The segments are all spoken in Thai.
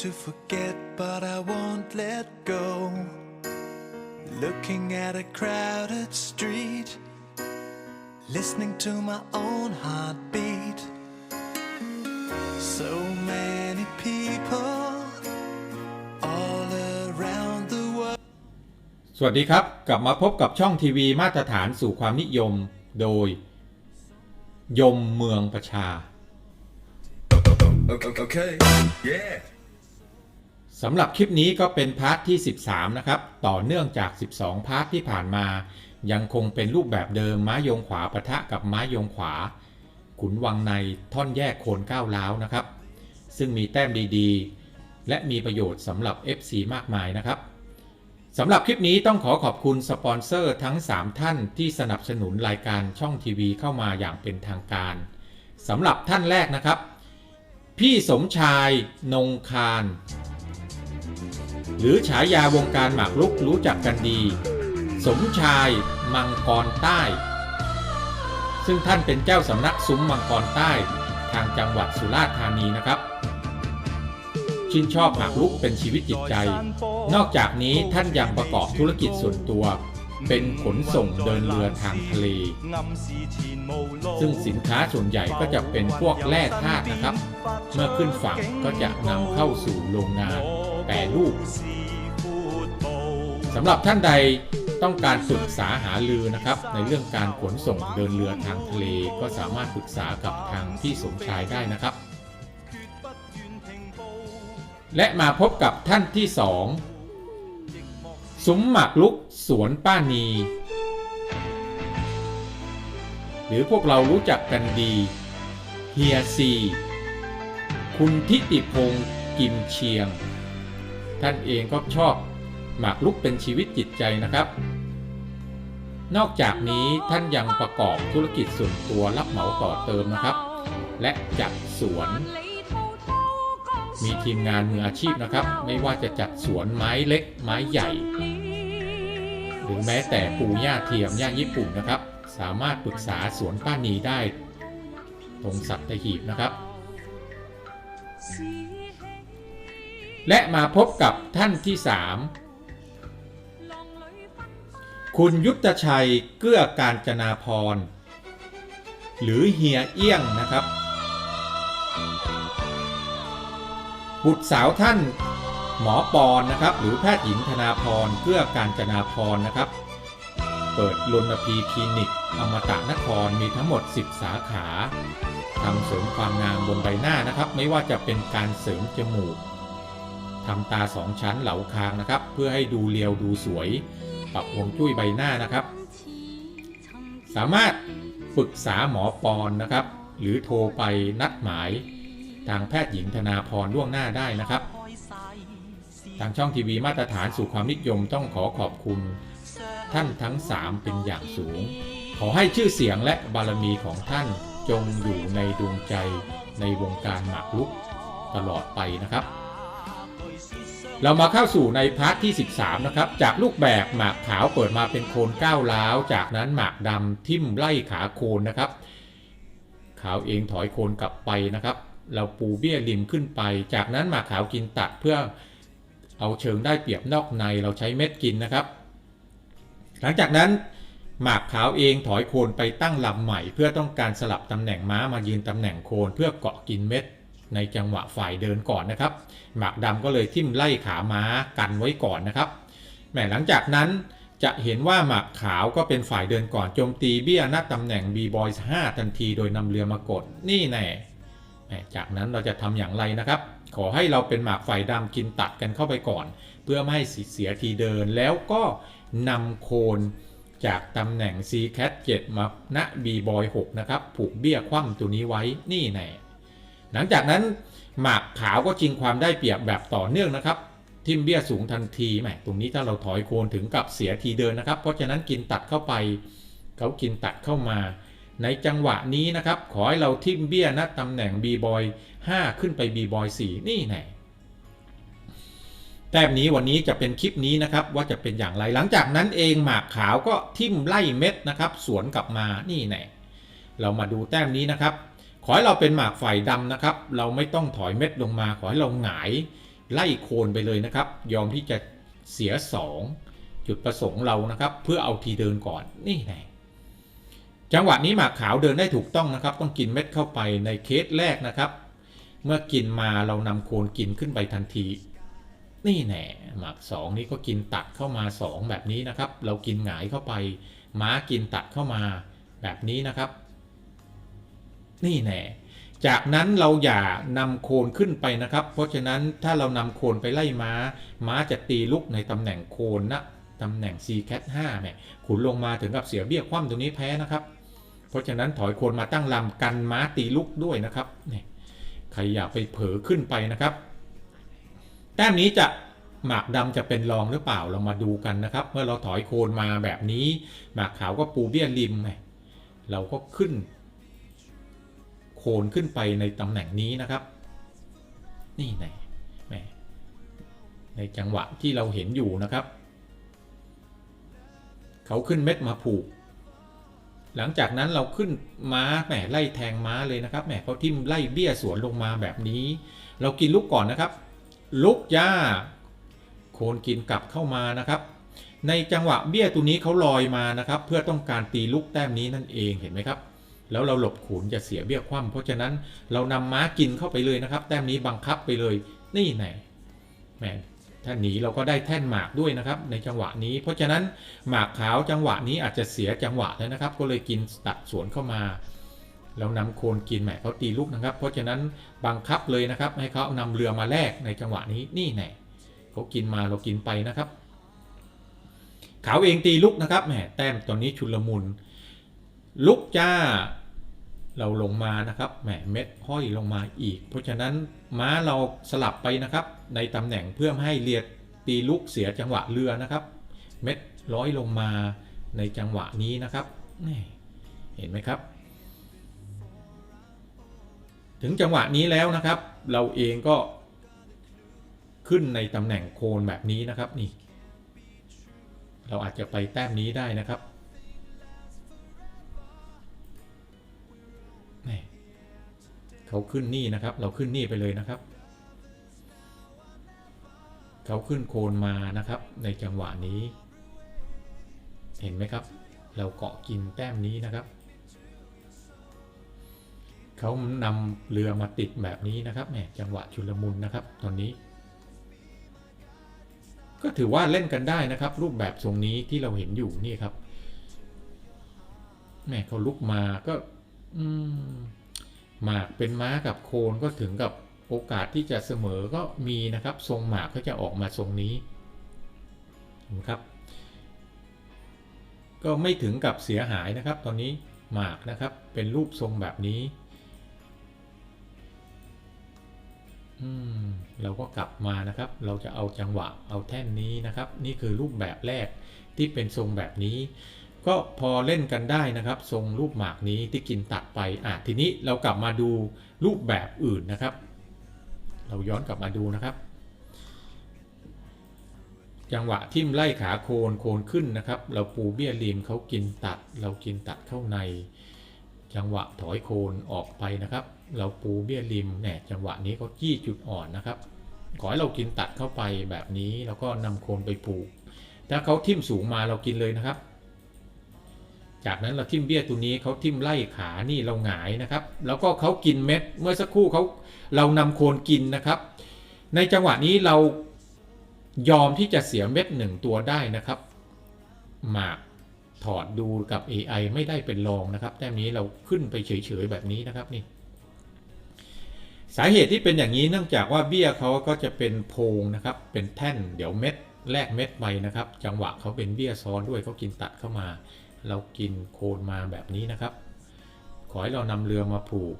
to forget, but I won't let go. Looking at a crowded street, listening to my own heartbeat. So many people all around the world. สวัสดีครับ กลับมาพบกับช่องทีวีมาตรฐานสู่ความนิยมโดย ยมเมืองประชา Okay. Yeah. สำหรับคลิปนี้ก็เป็นพาร์ทที่ 13 นะครับ ต่อเนื่องจาก 12 พาร์ทที่ผ่านมา ยังคงเป็นรูปแบบเดิมม้ายงขวาปะทะกับม้ายงขวา ขุนวังในท่อนแยกโคนก้าวล้าวนะครับ ซึ่งมีแต้มดีๆ และมีประโยชน์สำหรับ FC มากมายนะครับสำหรับคลิปนี้ต้องขอขอบคุณสปอนเซอร์ทั้ง 3 ท่านที่สนับสนุนรายการช่องทีวีเข้ามาอย่างเป็นทางการสำหรับท่านแรกนะครับ พี่สมชายนงคาร หรือฉายาวงการหมากรุกรู้จักกันดี สมชายมังกรใต้ ซึ่งท่านเป็นเจ้าสำนักซุ้มมังกรใต้ ทางจังหวัดสุราษฎร์ธานีนะครับ ชื่นชอบหมากรุกเป็นชีวิตจิตใจ นอกจากนี้ท่านยังประกอบธุรกิจส่วนตัวเป็นขนส่งเดินเรือทางทะเล ซึ่งสินค้าส่วนใหญ่ก็จะเป็นพวกแร่ธาตุนะครับ เมื่อขึ้นฝั่งก็จะนำเข้าสู่โรงงาน ปรรูปสำหรับท่านใดต้องการปรึกษาหารือนะครับ ในเรื่องการขนส่งเดินเรือทางทะเลก็สามารถปรึกษากับทางพี่สมชายได้นะครับ และมาพบกับท่านที่สองซุ้มหมากลุกสวนป้านี หรือพวกเรารู้จักกันดีเฮียซี คุณทิติพงศ์กิมเชียง ท่านเองก็ชอบหมากรุกเป็นชีวิตจิตใจนะครับ นอกจากนี้ท่านยังประกอบธุรกิจส่วนตัวรับเหมาต่อเติมนะครับ และจัดสวน มีทีมงานมืออาชีพนะครับ ไม่ว่าจะจัดสวนไม้เล็ก ไม้ใหญ่ หรือแม้แต่ปูหญ้าเทียมหญ้าญี่ปุ่นนะครับ สามารถปรึกษาสวนป้านีได้ ตรงสัตหีบนะครับ และมาพบกับท่านที่3คุณยุทธชัยเกื้อการจนาพร หรือเฮียเอี้ยงนะครับ บุตรสาวท่านหมอปอนนะครับ หรือแพทย์หญิงธนาพรเกื้อการจนาพรนะครับ เปิดลนพีคลินิก อมตะนครมีทั้งหมด 10 สาขาทำเสริมความงามบนใบหน้านะครับ ไม่ว่าจะเป็นการเสริมจมูก ทำตาสองชั้นเหลาคางนะครับ เพื่อให้ดูเรียวดูสวย ปรับฮวงจุ้ยใบหน้านะครับ สามารถปรึกษาหมอปอนนะครับ หรือโทรไปนัดหมาย ทางแพทย์หญิงธนาพรล่วงหน้าได้นะครับทางช่องทีวีมาตรฐานสู่ความนิยมต้องขอขอบคุณ ท่านทั้ง 3 เป็นอย่างสูง ขอให้ชื่อเสียงและบารมีของท่านจงอยู่ในดวงใจในวงการหมากรุกตลอดไปนะครับ เรามาเข้าสู่ในพาร์ทที่ 13 นะครับ จากลูกแบกหมากขาวเปิดมาเป็นโคนก้าวล้าว จากนั้นหมากดำทิ่มไล่ขาโคนนะครับ ขาวเองถอยโคนกลับไปนะครับ เราปูเบี้ยริมขึ้นไป จากนั้นหมากขาวกินตัดเพื่อเอาเชิงได้เปรียบนอกในเราใช้เม็ดกินนะครับ หลังจากนั้นหมากขาวเองถอยโคนไปตั้งลำใหม่ เพื่อต้องการสลับตำแหน่งม้ามายืนตำแหน่งโคนเพื่อเกาะกินเม็ด ในจังหวะฝ่ายเดินก่อนนะครับ หมากดำก็เลยทิ่มไล่ขาม้ากันไว้ก่อนนะครับแหมหลังจากนั้นจะเห็นว่าหมากขาวก็เป็นฝ่ายเดินก่อนโจมตีเบี้ยหน้าตำแหน่ง B-Boy 5ทันทีโดยนำเรือมากดนี่แน่แหมจากนั้นเราจะทำอย่างไรนะครับ ขอให้เราเป็นหมากฝ่ายดำกินตัดกันเข้าไปก่อน เพื่อไม่ให้เสียทีเดินแล้วก็นำโคนจากตำแหน่ง C cat 7มาณ B boy 6นะครับ ผูกเบี้ยคว่ำตัวนี้ไว้นี่แน่ หลังจากนั้นหมากขาวก็ชิงความได้เปรียบแบบต่อเนื่องนะครับ ทิมเบี้ยสูงทันทีแหมตรงนี้ถ้าเราถอยโคนถึงกับเสียทีเดินนะครับ เพราะฉะนั้นกินตัดเข้าไป เขากินตัดเข้ามา ในจังหวะนี้นะครับ ขอให้เราทิมเบี้ยนะตำแหน่ง B boy 5ขึ้นไป B boy 4นี่แน่แต้มนี้วันนี้จะเป็นคลิปนี้นะครับว่าจะเป็นอย่างไรหลังจากนั้นเองหมากขาวก็ทิ่มไล่เม็ดนะครับ สวนกลับมานี่แน่เรามาดูแต้มนี้นะครับ ขอให้เราเป็นหมากฝ่ายดำนะครับ เราไม่ต้องถอยเม็ดลงมา ขอให้เราหงายไล่โคนไปเลยนะครับ ยอมที่จะเสียสองจุดประสงค์เรานะครับ เพื่อเอาทีเดินก่อนนี่ไงจังหวะนี้หมากขาวเดินได้ถูกต้องนะครับ ต้องกินเม็ดเข้าไปในเคสแรกนะครับ เมื่อกินมาเรานำโคนกินขึ้นไปทันที นี่แน่หมากสองนี้ก็กินตัดเข้ามาสองแบบนี้นะครับ เรากินหงายเข้าไป ม้ากินตัดเข้ามาแบบนี้นะครับ นี่แน่จากนั้นเราอย่านำโคนขึ้นไปนะครับ เพราะฉะนั้นถ้าเรานำโคนไปไล่ม้า ม้าจะตีลุกในตำแหน่งโคนนะตำแหน่ง C cat 5เนี่ยขุนลงมาถึงกับเสียเบี้ยคว่ำตรงนี้แพ้นะครับ เพราะฉะนั้นถอยโคนมาตั้งลำกันม้าตีลุกด้วยนะครับเนี่ยใครอย่าไปเผลอขึ้นไปนะครับ แต้มนี้จะหมากดำจะเป็นรองหรือเปล่าเรามาดูกันนะครับ เมื่อเราถอยโคนมาแบบนี้ หมากขาวก็ปูเบี้ยริมไงเราก็ขึ้น โคนขึ้นไปในตำแหน่งนี้นะครับ นี่ไงแหมในจังหวะที่เราเห็นอยู่นะครับ เขาขึ้นเม็ดมาผูก หลังจากนั้นเราขึ้นม้าแหมไล่แทงม้าเลยนะครับแหมเขาทิ่มไล่เบี้ยสวนลงมาแบบนี้ เรากินลูกก่อนนะครับลุกย่าโคนกินกลับเข้ามานะครับในจังหวะเบี้ยตัวนี้เขาลอยมานะครับ เพื่อต้องการตีลูกแต้มนี้นั่นเองเห็นไหมครับ แล้วเราหลบขุนจะเสียเบี้ยคว่ำเพราะฉะนั้นเรานำม้ากินเข้าไปเลยนะครับ แต้มนี้บังคับไปเลยนี่ไหนแหมถ้าหนีเราก็ได้แท่นหมากด้วยนะครับ ในจังหวะนี้ เพราะฉะนั้นหมากขาวจังหวะนี้อาจจะเสียจังหวะแล้วนะครับ ก็เลยกินตัดสวนเข้ามาเรานำโคนกินแหมเขาตีลูกนะครับ เพราะฉะนั้นบังคับเลยนะครับ ให้เขานำเรือมาแลกในจังหวะนี้นี่แน่เขากินมาเรากินไปนะครับ ขาวเองตีลุกนะครับแหมแต้มตอนนี้ชุลมุนลุกจ้า เราลงมานะครับแหมเม็ดห้อยลงมาอีก เพราะฉะนั้นม้าเราสลับไปนะครับ ในตำแหน่งเพื่อให้เรียดตีลุกเสียจังหวะเรือนะครับ เม็ดร้อยลงมาในจังหวะนี้นะครับนี่เห็นไหมครับ ถึงจังหวะนี้แล้วนะครับ เราเองก็ขึ้นในตำแหน่งโคนแบบนี้นะครับนี่ เราอาจจะไปแต้มนี้ได้นะครับ เขาขึ้นนี่นะครับ เราขึ้นนี่ไปเลยนะครับ เขาขึ้นโคนมานะครับ ในจังหวะนี้ เห็นไหมครับ เราเกาะกินแต้มนี้นะครับ เขานำเรือมาติดแบบนี้นะครับแหมจังหวะชุลมุนนะครับ ตอนนี้ก็ถือว่าเล่นกันได้นะครับ รูปแบบทรงนี้ที่เราเห็นอยู่นี่ครับแม่เขาลุกมาก็ อืม หมากเป็นม้ากับโคนก็ถึงกับโอกาสที่จะเสมอก็มีนะครับ ทรงหมากก็จะออกมาทรงนี้นไหมครับ ก็ไม่ถึงกับเสียหายนะครับ ตอนนี้หมากนะครับเป็นรูปทรงแบบนี้เราก็กลับมานะครับ เราจะเอาจังหวะเอาแท่นนี้นะครับ นี่คือรูปแบบแรกที่เป็นทรงแบบนี้ ก็พอเล่นกันได้นะครับ ทรงรูปหมากนี้ที่กินตัดไปอะทีนี้เรากลับมาดูรูปแบบอื่นนะครับ เราย้อนกลับมาดูนะครับ จังหวะทิ่มไล่ขาโคนโคนขึ้นนะครับ เราปูเบี้ยริมเขากินตัด เรากินตัดเข้าใน จังหวะถอยโคนออกไปนะครับ เราปูเบี้ยริมเนี่ยจังหวะนี้เขาจี้จุดอ่อนนะครับขอให้เรากินตัดเข้าไปแบบนี้แล้วก็นำโคนไปผูกถ้าเขาทิ่มสูงมาเรากินเลยนะครับ จากนั้นเราทิ่มเบี้ยตัวนี้เขาทิ่มไล่ขานี่เราหงายนะครับ แล้วก็เขากินเม็ดเมื่อสักครู่เขาเรานำโคนกินนะครับ ในจังหวะนี้เรายอมที่จะเสียเม็ดหนึ่งตัวได้นะครับหมากถอดดูกับ AI ไม่ได้เป็นรองนะครับ แต้มนี้เราขึ้นไปเฉยๆแบบนี้นะครับนี่ สาเหตุที่เป็นอย่างนี้เนื่องจากว่าเบี้ยเขาก็จะเป็นโพงนะครับ เป็นแท่นเดี๋ยวเม็ดแลกเม็ดไปนะครับ จังหวะเขาเป็นเบี้ยซ้อนด้วยเขากินตัดเข้ามา เรากินโคนมาแบบนี้นะครับ ขอให้เรานำเรือมาผูก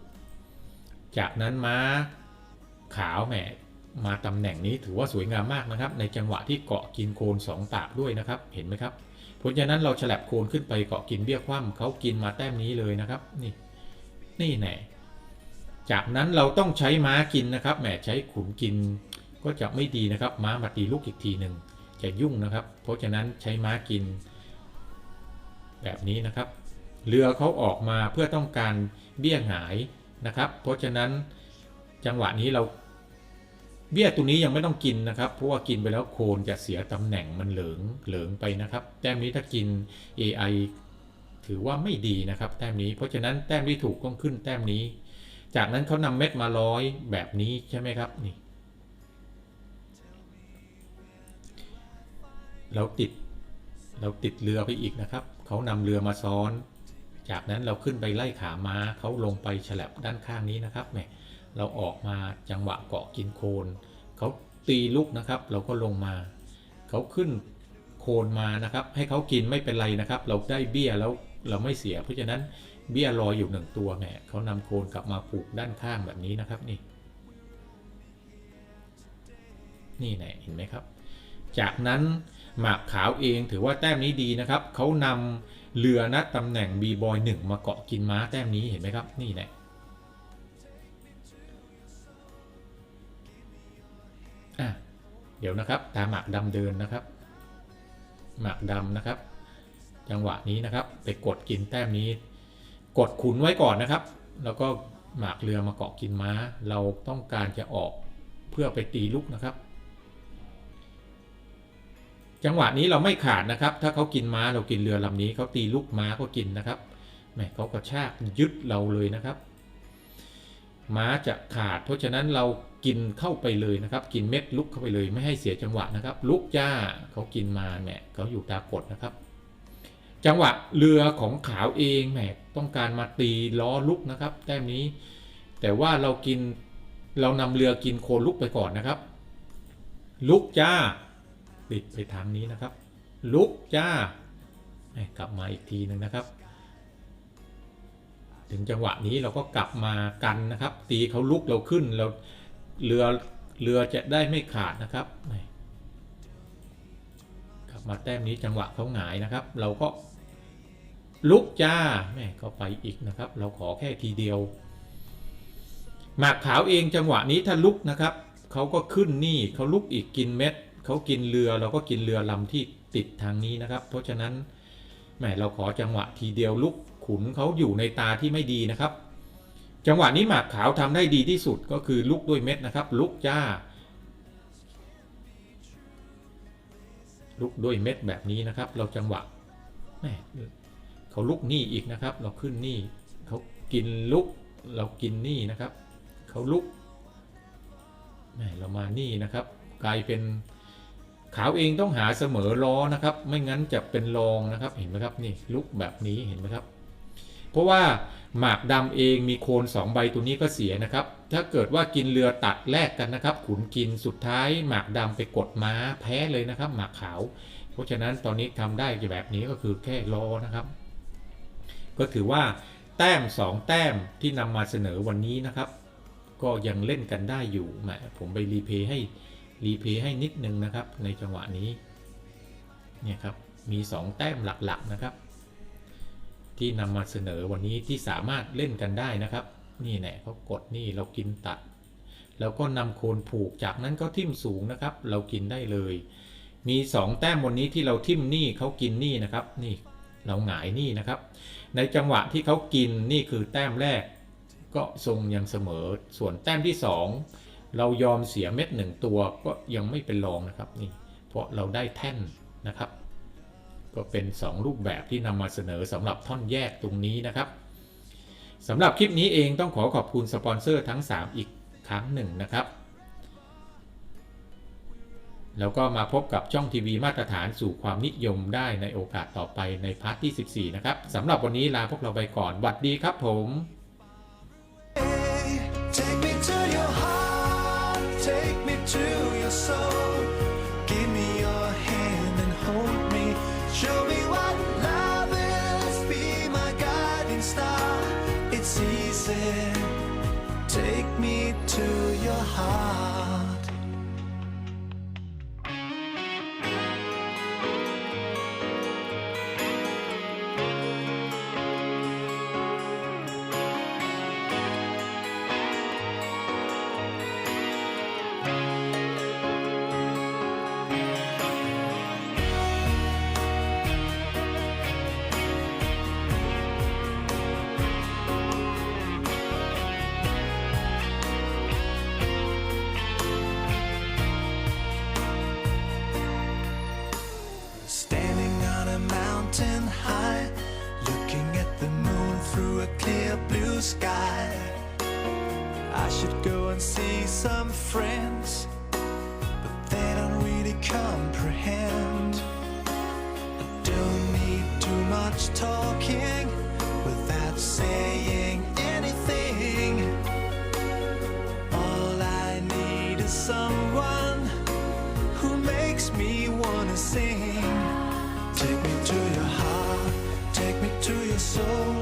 จากนั้นม้าขาวแหมมาตำแหน่งนี้ถือว่าสวยงามมากนะครับ ในจังหวะที่เกาะกินโคนสองตากด้วยนะครับ เห็นไหมครับเพราะฉะนั้นเราฉลับโคนขึ้นไปเกาะกินเบี้ยคว่ำเขากินมาแต้มนี้เลยนะครับนี่นี่แน่จากนั้นเราต้องใช้ม้ากินนะครับแหมใช้ขุนกินก็จะไม่ดีนะครับ ม้ามาตีลูกอีกทีหนึ่งจะยุ่งนะครับ เพราะฉะนั้นใช้ม้ากิน แบบนี้นะครับ เรือเขาออกมาเพื่อต้องการเบี้ยหายนะครับ เพราะฉะนั้นจังหวะนี้เราเบี้ยตัวนี้ยังไม่ต้องกินนะครับ เพราะว่ากินไปแล้วโคนจะเสียตำแหน่งมันเหลืองเหลืองไปนะครับ แต้มนี้ถ้ากิน AI ถือว่าไม่ดีนะครับ แต้มนี้ เพราะฉะนั้นแต้มที่ถูกต้องขึ้นแต้มนี้ จากนั้นเขานำเม็ดมาร้อยแบบนี้ใช่ไหมครับนี่ เราติด เราติดเรือไปอีกนะครับ เขานำเรือมาซ้อน จากนั้นเราขึ้นไปไล่ขาม้าเขาลงไปฉลับด้านข้างนี้นะครับแหมเราออกมาจังหวะเกาะกินโคนเขาตีลูกนะครับ เราก็ลงมา เขาขึ้นโคนมานะครับ ให้เขากินไม่เป็นไรนะครับ เราได้เบี้ยแล้วเราไม่เสีย เพราะฉะนั้นเบี้ยลอยอยู่หนึ่งตัวแหมเขานำโคนกลับมาผูกด้านข้างแบบนี้นะครับนี่ นี่แน่เห็นไหมครับ จากนั้น หมากขาวเองถือว่าแต้มนี้ดีนะครับเขานำเรือนัดตำแหน่งบีบอยหนึ่งมาเกาะกินม้าแต้มนี้เห็นไหมครับนี่แน่อะเดี๋ยวนะครับตามหมากดำเดินนะครับ หมากดำนะครับ จังหวะนี้นะครับ ไปกดกินแต้มนี้ กดขุนไว้ก่อนนะครับ แล้วก็หมากเรือมาเกาะกินม้า เราต้องการจะออกเพื่อไปตีลูกนะครับ จังหวะนี้เราไม่ขาดนะครับ ถ้าเขากินม้าเรากินเรือลำนี้เขาตีลูกม้าก็กินนะครับแหมเขากระชากยึดเราเลยนะครับ ม้าจะขาด เพราะฉะนั้นเรากินเข้าไปเลยนะครับ กินเม็ดลุกเข้าไปเลย ไม่ให้เสียจังหวะนะครับ ลุกจ้าเขากินมาแหมเขาอยู่ตากดนะครับ จังหวะเรือของขาวเองแหมต้องการมาตีล้อลุกนะครับ แต้มนี้ แต่ว่าเรากินเรานำเรือกินโคลุกไปก่อนนะครับ ลุกจ้า ปิดไปทางนี้นะครับ ลุกจ้าแม่กลับมาอีกทีหนึ่งนะครับ ถึงจังหวะนี้เราก็กลับมากันนะครับ ตีเขาลุกเราขึ้นเราเรือเรือจะได้ไม่ขาดนะครับกลับมาแต้มนี้จังหวะเขาหงายนะครับ เราก็ลุกจ้าแม่ก็ไปอีกนะครับ เราขอแค่ทีเดียว หมากขาวเองจังหวะนี้ถ้าลุกนะครับเขาก็ขึ้นนี่เขาลุกอีกกินเม็ด เขากินเรือเราก็กินเรือลำที่ติดทางนี้นะครับ เพราะฉะนั้นแหมเราขอจังหวะทีเดียวลุกขุนเขาอยู่ในตาที่ไม่ดีนะครับ จังหวะนี้หมากขาวทำได้ดีที่สุดก็คือลุกด้วยเม็ดนะครับ ลุกจ้า ลุกด้วยเม็ดแบบนี้นะครับ เราจังหวะแหมเขาลุกนี่อีกนะครับ เราขึ้นนี่เขากินลุกเรากินนี่นะครับ เขาลุกแหมเรามานี่นะครับ กลายเป็น ขาวเองต้องหาเสมอล้อนะครับ ไม่งั้นจะเป็นรองนะครับเห็นไหมครับนี่ลุกแบบนี้เห็นไหมครับ เพราะว่าหมากดำเองมีโคนสองใบตัวนี้ก็เสียนะครับ ถ้าเกิดว่ากินเรือตัดแลกกันนะครับ ขุนกินสุดท้าย หมากดำไปกดม้าแพ้เลยนะครับ หมากขาว เพราะฉะนั้นตอนนี้ทำได้แบบนี้ก็คือแค่ล้อนะครับ ก็ถือว่าแต้ม 2 แต้มที่นำมาเสนอวันนี้นะครับ ก็ยังเล่นกันได้อยู่แหมผมไปรีเพย์ให้ รีเพย์ให้นิดนึงนะครับ ในจังหวะนี้เนี่ยครับมี 2 แต้มหลักๆนะครับ ที่นำมาเสนอวันนี้ที่สามารถเล่นกันได้นะครับ นี่แหละเขากดนี่เรากินตัด แล้วก็นำโคนผูกจากนั้นก็ทิ่มสูงนะครับ เรากินได้เลย มี 2 แต้มวันนี้ที่เราทิ่มนี่เขากินนี่นะครับ นี่เราหงายนี่นะครับ ในจังหวะที่เขากินนี่คือแต้มแรก ก็ทรงยังเสมอส่วนแต้มที่ 2 เรายอมเสียเม็ดหนึ่งตัวก็ยังไม่เป็นรองนะครับนี่เพราะเราได้แท่นนะครับ ก็เป็น 2 รูปแบบที่นำมาเสนอสำหรับท่อนแยกตรงนี้นะครับสำหรับคลิปนี้เองต้องขอขอบคุณสปอนเซอร์ทั้ง 3 อีกครั้งหนึ่งนะครับ แล้วก็มาพบกับช่องทีวีมาตรฐานสู่ความนิยมได้ในโอกาสต่อไปในพาร์ทที่ 14 นะครับสำหรับวันนี้ลาพวกเราไปก่อนหวัดดีครับผม talking without saying anything. All I need is someone who makes me wanna sing. Take me to your heart, take me to your soul.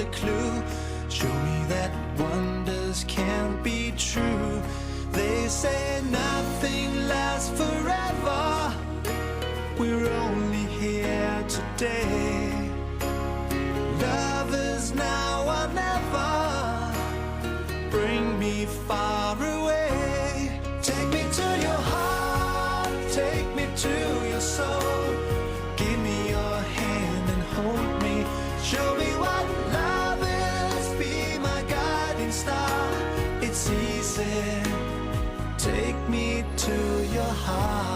the clue. Show me that wonders can be true. They say nothing lasts forever. We're only here today. Love is now or never. Bring me far away. Take me to your heart. Take me to me to your heart.